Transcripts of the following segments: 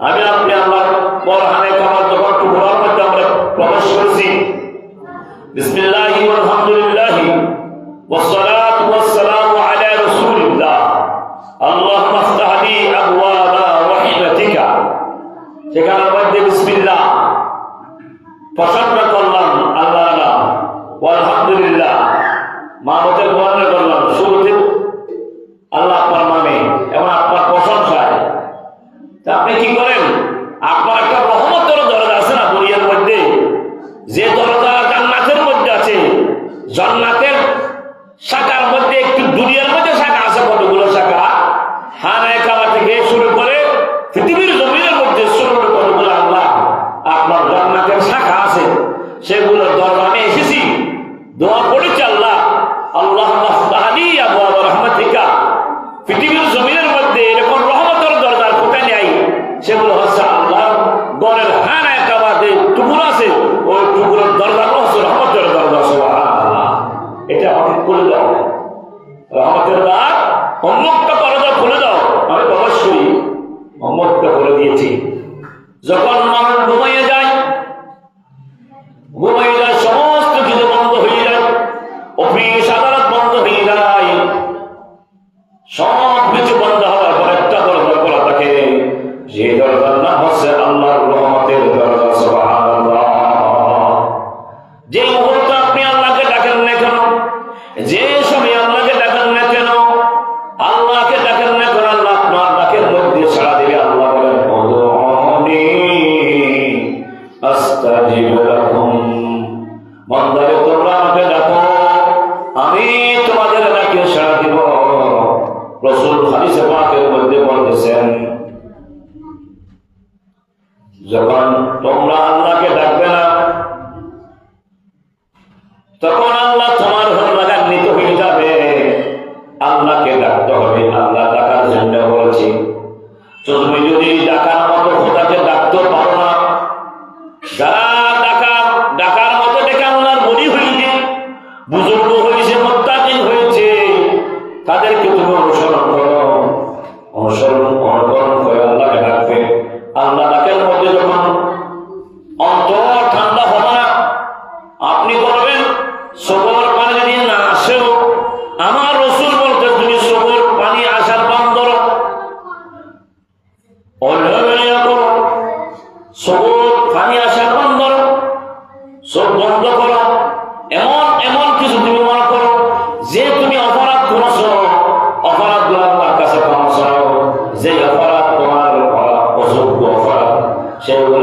আমি আপনি আমার পরহানে কামার যখন টুকরার মধ্যে আমরা প্রবেশ করেছি বিসমিল্লাহি আলহামদুলিল্লাহি والصلاة والسلام على رسول الله اللهم افتح لي أبواب رحمتك সেখানের মধ্যে বিসমিল্লাহ প্রসন্ন করলাম আল্লাহ নাম আলহামদুলিল্লাহ মাহমুদের বর্ণনা জান্নাতের শাখার মধ্যে একটু দুনিয়ার মধ্যে শাখা আছে, কতগুলো শাখা? হানায় কাবা থেকে শুরু করে পৃথিবীর জমিনের মধ্যে শুরু কতগুলো আল্লাহ আপনার জান্নাতের শাখা আছে সেগুলো দরজা আমি এসেছি। দোয়া পড়েছি আল্লাহ। আল্লাহ রহমতিকা। পৃথিবীর জমিনের মধ্যে এরকম রহমতের দরজার কোথায় নেই, সেগুলো হচ্ছে আল্লাহ গড়ের হানায় কাবাতে টুকুর আছে ওই টুকুরের দরজা হচ্ছে রহমতের দরজা সুবহানাল্লাহ এটা আমাকে খুলে দাও রহমতের দাও খুলে দাও। আমি প্রবেশ করি দিয়েছি। যখন মানুষ ঘুমাইয়ে যায় ঘুমাইয়ে যায়, সমস্ত কিছু বন্ধ হয়ে যায়, অফিস, আদালত বন্ধ হয়ে যায়। সব কিছু বন্ধ হওয়ার পর একটা দরজা থাকে। যে দরজার নাম হচ্ছে আল্লাহর রহমতের দরজা যে আস্তাজিব লাকুম বান্দারে তোমরা আমাকে ডাকো, আমি তোমাদের ডাকে সাড়া দিব। রসুল হাদিসে পাকের মধ্যে বলতেছেন, যখন তোমরা আল্লাহকে ডাকবে না, তখন সবর পানি যদি না আসেও আমার রসুল বলতে তুমি সবর পানি আসার বন্ধ করো। সবর পানি আসার বন্ধ সব বন্ধ করো। এমন এমন কিছু তুমি মনে করো যে তুমি অপরাধ করেছ। অপরাধগুলো আল্লাহর কাছে যে অপরাধ তোমার অযোগ্য অপরাধ, সেগুলো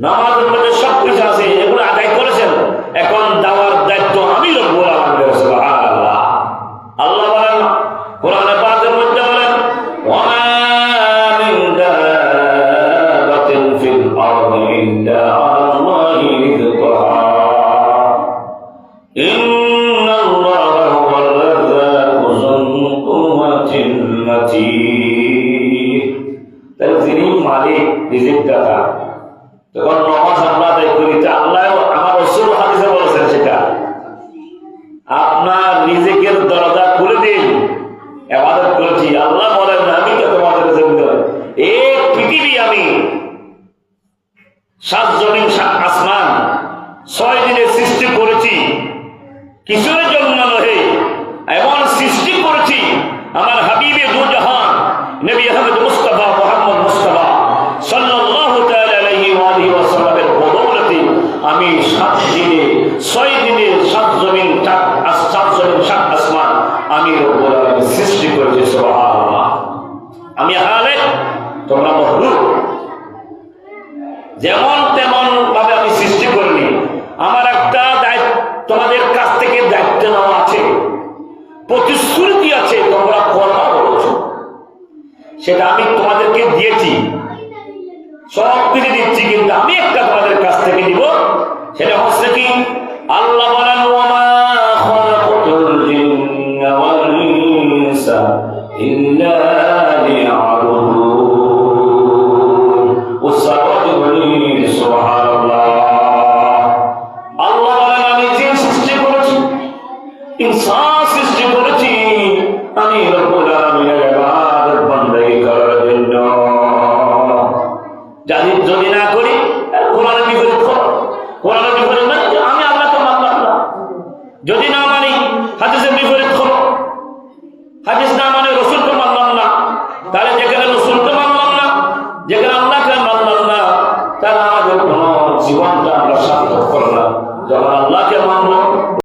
না তখন নমাজ আমরা আদায় করি আল্লাহ আমার রসুল হাদিসে বলেছেন সেটা। আপনার রিজিকের দরজা খুলে দিন করেছি। আল্লাহ বলেন, আমি তো তোমাদের জন্য এই পৃথিবী আমি সাত জমিন আসমান, ছয় দিনে সৃষ্টি করেছি। কিশোরের জন্য নহে, এমন সৃষ্টি করেছি। আমার হাবিবে দুধ সৃষ্টি আমি তোমরা যেমন তেমন ভাবে আমি সৃষ্টি করিনি। আমার একটা তোমাদের কাছ থেকে দায়িত্ব নেওয়া আছে। প্রতিশ্রুতি আছে, তোমরা বলেছ সেটা আমি তোমাদেরকে দিয়েছি। সব দিচ্ছি, কিন্তু আমি একটা তোমাদের কাছ থেকে দিব সেটা হচ্ছে কি? আল্লাহ Hadis